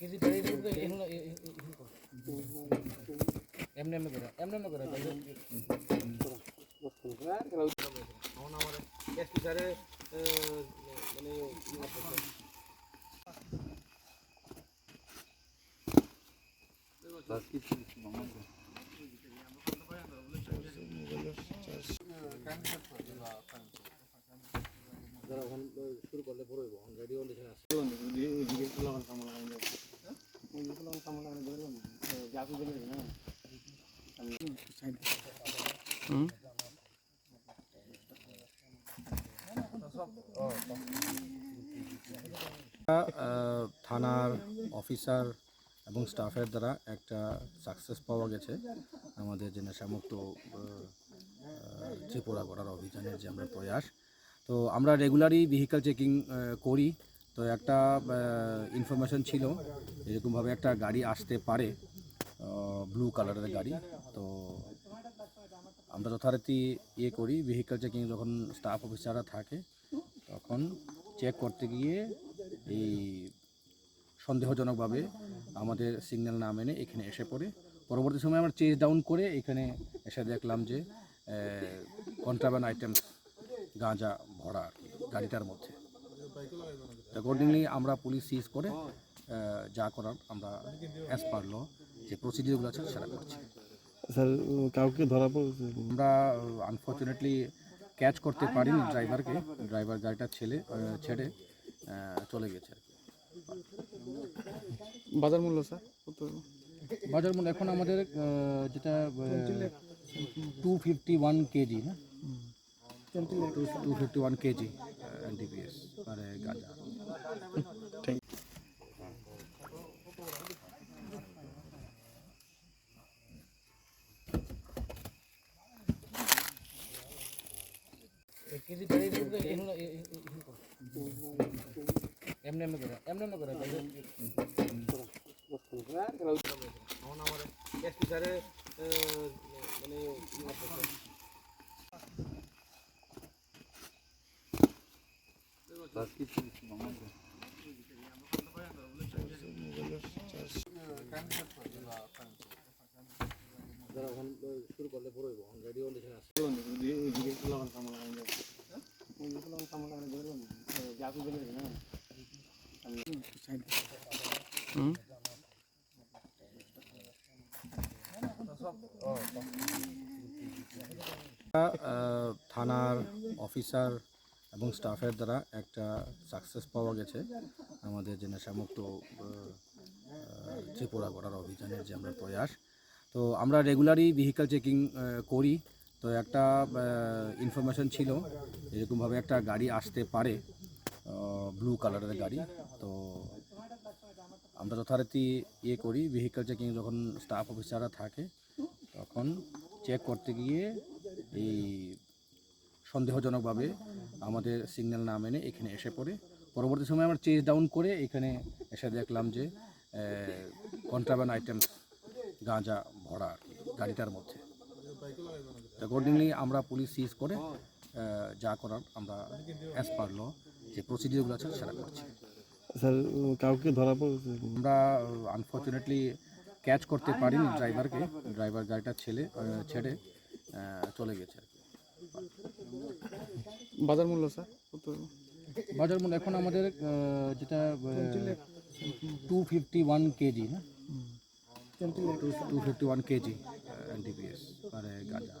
এগুলো এমনি এমনি করে। এমনি এমনি করে এখন আমার এসপি স্যারে মানে শুরু করলে বড় হইব রেডি হলে আছে থানার অফিসার এবং স্টাফের দ্বারা একটা সাকসেস পাওয়া গেছে। আমাদের যে নেশামুক্ত ত্রিপুরা করার অভিযানের যে আমরা প্রয়াস। তো আমরা রেগুলারই ভেহিক্যাল চেকিং করি। তো একটা ইনফরমেশন ছিল, এরকমভাবে একটা গাড়ি আসতে পারে ব্লু কালারের গাড়ি। তো আমরা যথারীতি ইয়ে করি ভেহিক্যাল চেকিং যখন স্টাফ অফিসাররা থাকে, তখন চেক করতে গিয়ে এই সন্দেহজনকভাবে আমাদের সিগন্যাল না মেনে এখানে এসে পড়ে। পরবর্তী সময় আমরা চেজ ডাউন করে এখানে এসে দেখলাম যে কন্ট্রাব্যান্ড আইটেমস গাঁজা ভরা গাড়িটার মধ্যে। অ্যাকর্ডিংলি আমরা পুলিশ সিজ করে যা করার আমরা অ্যাজ পার ল যে প্রসিডিওরগুলো আছে সেটা করছি। স্যার কাউকে ধরা পড়েছে? আমরা আনফর্চুনেটলি ক্যাচ করতে পারিনি ড্রাইভারকে ড্রাইভার গাড়িটা ছেলে ছেড়ে চলে গেছে আর কি। বাজার মূল্য স্যার বাজার মূল্য এখন আমাদের যেটা টু ফিফটি ওয়ান কেজি না? Two fifty one kg NDPS মানে গাঁজা এক কেজি টাকা এগুলো এগুলো এমনি এমনি করে মানে শুরু করলে রেডি হলে এখানে আছে আহ, থানার অফিসার এবং স্টাফের দ্বারা একটা সাকসেস পাওয়া গেছে। আমাদের যে নেশামুক্ত ত্রিপুরা করার অভিযানের যে আমরা প্রয়াস। তো আমরা রেগুলারই ভেহিক্যাল চেকিং করি। তো একটা ইনফরমেশন ছিল, এরকমভাবে একটা গাড়ি আসতে পারে ব্লু কালারের গাড়ি। তো আমরা যথারীতি ইয়ে করি ভেহিক্যাল চেকিং যখন স্টাফ অফিসাররা থাকে, তখন চেক করতে গিয়ে এই সন্দেহজনকভাবে আমাদের সিগন্যাল না মেনে এখানে এসে পড়ে। পরবর্তী সময় আমরা চেজ ডাউন করে এখানে এসে দেখলাম যে কন্ট্রাব্যান্ড আইটেমস গাঁজা ভরা আর কি গাড়িটার মধ্যে। অ্যাকর্ডিংলি আমরা পুলিশ সিজ করে যা করার আমরা অ্যাজ পার ল যে প্রসিডিওরগুলো আছে সেটা করছি। স্যার কাউকে ধরা পড়েছে আমরা আনফর্চুনেটলি ক্যাচ করতে পারিনি ড্রাইভারকে ড্রাইভার গাড়িটা ছেলে ছেড়ে চলে গেছে আর কি। বাজার মূল্য স্যার? বাজার মূল্য এখন আমাদের যেটা টু ফিফটি ওয়ান কেজি না? Two fifty one kg NDPS মানে গাঁজা।